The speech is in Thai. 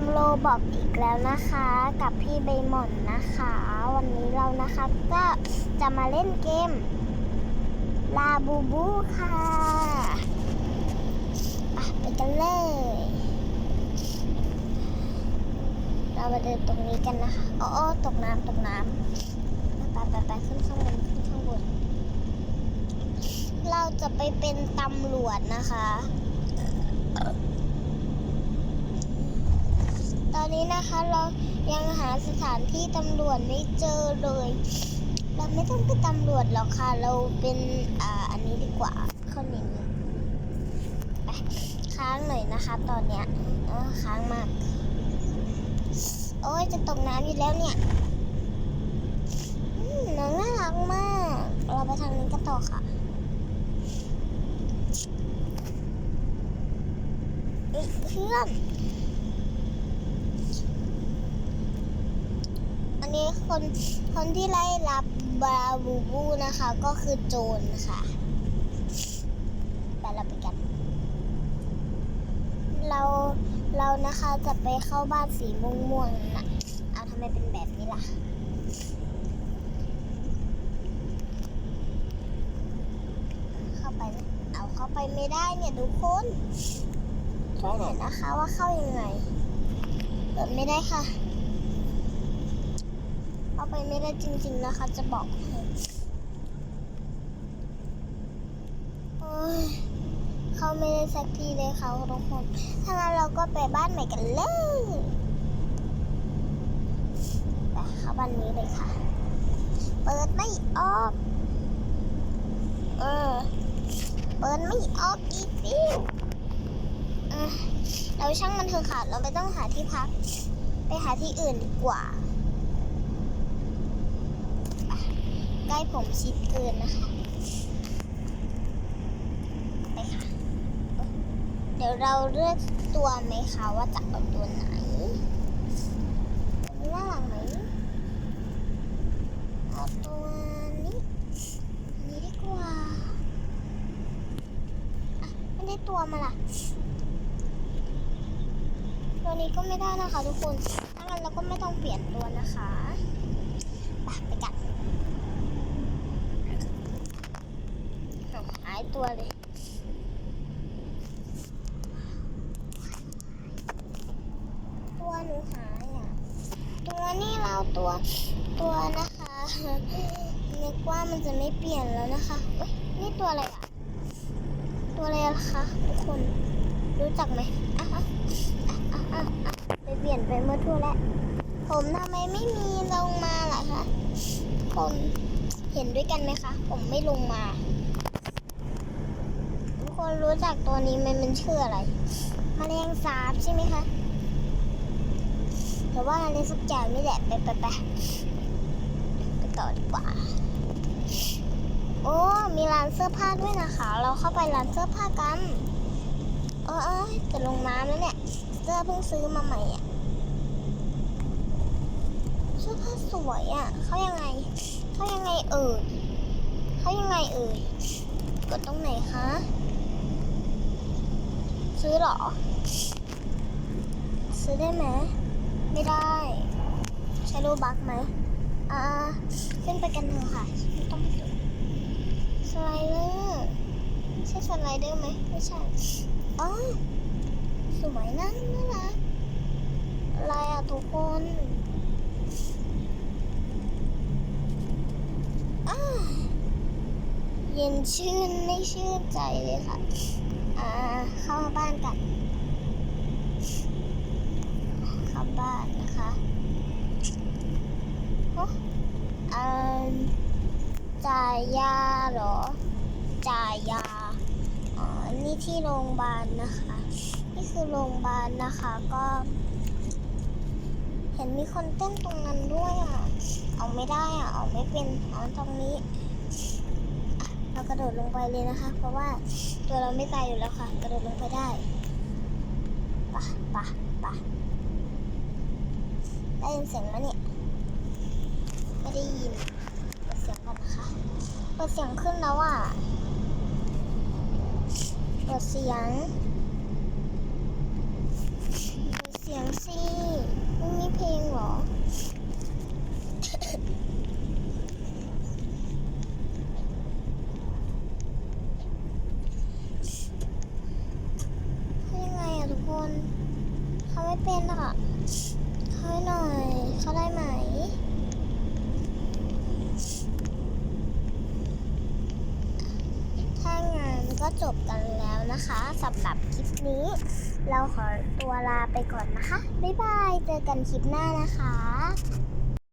มโลบอกอีกแล้วนะคะ กับพี่ใบหม่อนนะคะ วันนี้เรานะคะก็จะมาเล่นเกม ลาบูบูค่ะไปกันเลย เรามาเดินตรงนี้กันนะคะอ๋อตกน้ำตกน้ำไปไปไปขึ้นข้างบนขึ้นข้างบน เราจะไปเป็นตำรวจนะคะ ตอ นี้นะคะ เรายังหาสถานที่ตำรวจไม่เจอเลย เราไม่ต้องเป็นตำรวจหรอกค่ะ เราเป็นอ่าอันนี้ดีกว่าข้อนี้ไปค้างหน่อยนะคะ ตอนเนี้ยค้างมาก โอ้ยจะตกน้ำอยู่แล้วเนี่ยน้องน่ารักมาก เราไปทางนี้กันต่อค่ะอ้ยเพื่อน นนี้คนคนที่ไล่รับบาบูบูนะคะ ก็คือโจรค่ะไปเราไปกัน เราเรานะคะจะไปเข้าบ้านสีม่วงๆน่ะเอาทำไมเป็นแบบนี้ล่ะเข้าไปไหมเอาเข้าไปไม่ได้เนี่ยทุกคนช่วยหน่อยนะคะว่าเข้ายังไงเปิดไม่ได้ค่ะ เข้าไปไม่ได้จริงๆนะคะ จะบอกให้เข้าไม่ได้สักทีเลยค่ะทุกคน ถ้างั้นเราก็ไปบ้านใหม่กันเลยไปเข้าบ้านนี้เลยค่ะ เปิดไม่ออกเออเปิดไม่ออกอีกดิเออเราช่างมันเถอะค่ะ เราไม่ต้องหาที่พัก ไปหาที่อื่นดีกว่า ใกล้ผมชิดเกินนะคะไปค่ะ เดี๋ยวเราเลือกตัวไหมคะว่าจะเอาตัวไหนตัวนี้น่ารักไหมเอาตัวนี้นนี้ดีกว่าอะไม่ได้ตัวมาล่ะตัวนี้ก็ไม่ได้นะคะทุกคนถ้างั้นเราก็ไม่ต้องเปลี่ยนตัวนะคะไปไปกัน หายตัวเลย ตัวหนูหายอะ ตัวนี่เราตัวตัวนะคะนึกว่ามันจะไม่เปลี่ยนแล้วนะคะเว้ยนี่ตัวอะไรอะ ตัวอะไรล่ะคะทุกคนรู้จักไหมอะอะอะอะไปเปลี่ยนไปเมื่อทั่วแล้วผมทำไมไม่มีลงมาล่ะคะคนเห็นด้วยกันไหมคะ ผมไม่ลงมา คนรู้จักตัวนี้มันมันชื่ออะไรมแมลงสาบใช่ไหมคะแต่ว่าอะไรสักอย่างนี่แหละไปไปไปไปต่อดีกว่า โอ้มีร้านเสื้อผ้าด้วยนะคะ เราเข้าไปร้านเสื้อผ้ากันเออเออจะลงน้ำแล้วเนี่ย เสื้อเพิ่งซื้อมาใหม่อะเสื้อผ้าสวยอะเขายังไงเขายังไงเอ่ยเขายังไงเอ่ยกดตรงไหนคะ ซื้อหรอ ซื้อได้ไหม ไม่ได้ ใช้รูบักไหม อ่า ขึ้นไปกันเถอะค่ะไม่ต้องไปดูสไลเดอร์ใช่สไลเดอร์ไหมไม่ใช่ อ๋อ สวยนะน่ารักอะไรอะทุกคนอ้าเย็นชื่นไม่ชื่นใจเลยค่ะ อ่า เข้าบ้านกัน เข้าบ้านนะคะฮะอจ่ายยาเหรอ จ่ายยา อ๋อ นี่ที่โรงพยาบาลนะคะ นี่คือโรงพยาบาลนะคะก็ เห็นมีคนเต้นตรงนั้นด้วยอะ เอาไม่ได้อะ เอาไม่เป็น เอาตรงนี้ เรากระโดดลงไปเลยนะคะ เพราะว่าตัวเราไม่ตายอยู่แล้วค่ะ กระโดดลงไปได้ปะปะปะได้ยินเสียงแล้วเนี่ย ไม่ได้ยินเปิดเสียงก่อนนะคะเปิดเสียงขึ้นแล้วอะเปิดเสียงเปิดเสียงสิไม่มีเพลงเหรอ เขายังไงอะทุกคน เขา ไม่เป็นอกเขาให้หน่อยเขาได้ไหมถ้างานก็จบกันแล้วนะคะสำหรับคลิปนี้ เราขอตัวลาไปก่อนนะคะ บ๊ายบาย เจอกันคลิปหน้านะคะ